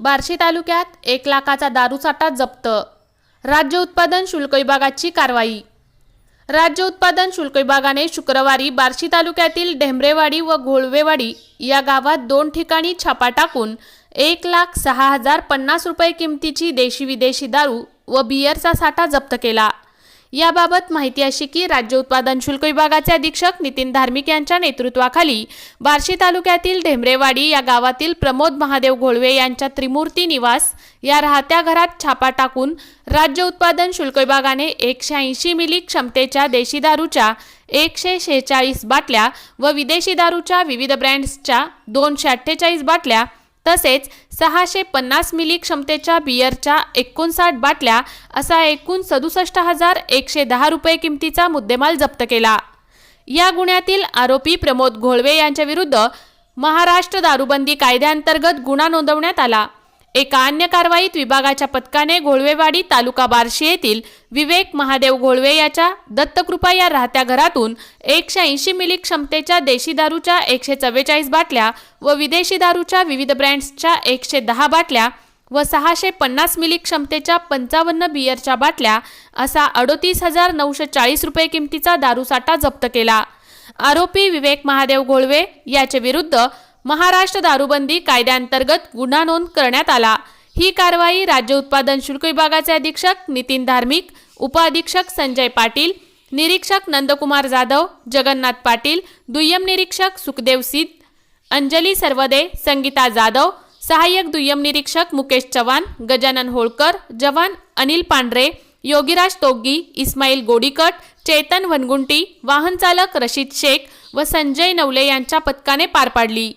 बार्शी तालुक्यात एक लाखाचा दारूसाठा जप्त. राज्य उत्पादन शुल्क विभागाची कारवाई. राज्य उत्पादन शुल्क विभागाने शुक्रवारी बार्शी तालुक्यातील ढेंबरेवाडी व घोळवेवाडी या गावात दोन ठिकाणी छापा टाकून एक लाख सहा हजार पन्नास रुपये किमतीची देशी विदेशी दारू व बियरचा साठा जप्त केला. याबाबत माहिती अशी की राज्य उत्पादन शुल्क विभागाचे अधीक्षक नितीन धार्मिक यांच्या नेतृत्वाखाली बार्शी तालुक्यातील ढेमरेवाडी या गावातील प्रमोद महादेव घोळवे यांच्या त्रिमूर्ती निवास या राहत्या घरात छापा टाकून राज्य उत्पादन शुल्क विभागाने एकशे ऐंशी मिली क्षमतेच्या देशी दारूच्या एकशे शेहेचाळीस बाटल्या व विदेशी दारूच्या विविध ब्रँड्सच्या दोनशे अठ्ठेचाळीस बाटल्या तसेच सहाशे पन्नास मिली क्षमतेच्या बियरच्या एकोणसाठ बाटल्या असा एकूण सदुसष्ट हजार एकशे दहा रुपये किमतीचा मुद्देमाल जप्त केला. या गुन्ह्यातील आरोपी प्रमोद घोळवे यांच्या विरुद्ध महाराष्ट्र दारूबंदी कायद्याअंतर्गत गुन्हा नोंदवण्यात आला. एका अन्य कारवाईत विभागाच्या पथकाने घोळवेवाडी तालुका बार्शी येथील विवेक महादेव घोळवे याच्या दत्तकृपा या राहत्या घरातून एकशे ऐंशी मिली क्षमतेच्या देशी दारूच्या एकशे चव्वेचाळीस बाटल्या व विदेशी दारूच्या विविध ब्रँड्सच्या एकशे दहा बाटल्या व सहाशे पन्नास मिली क्षमतेच्या पंचावन्न बियरच्या बाटल्या असा अडोतीस हजार नऊशे चाळीस रुपये किमतीचा दारूसाठा जप्त केला. आरोपी विवेक महादेव घोळवे याचे विरुद्ध महाराष्ट्र दारूबंदी कायद्याअंतर्गत गुन्हा नोंद करण्यात आला. ही कारवाई राज्य उत्पादन शुल्क विभागाचे अधीक्षक नितीन धार्मिक उपअधीक्षक संजय पाटील निरीक्षक नंदकुमार जाधव जगन्नाथ पाटील दुय्यम निरीक्षक सुखदेव सिद्ध अंजली सर्वदे संगीता जाधव सहाय्यक दुय्यम निरीक्षक मुकेश चव्हाण गजानन होळकर जवान अनिल पांढरे योगीराज तोग्गी इस्माईल गोडीकट चेतन वनगुंटी वाहनचालक रशीद शेख व संजय नवले यांच्या पथकाने पार पाडली.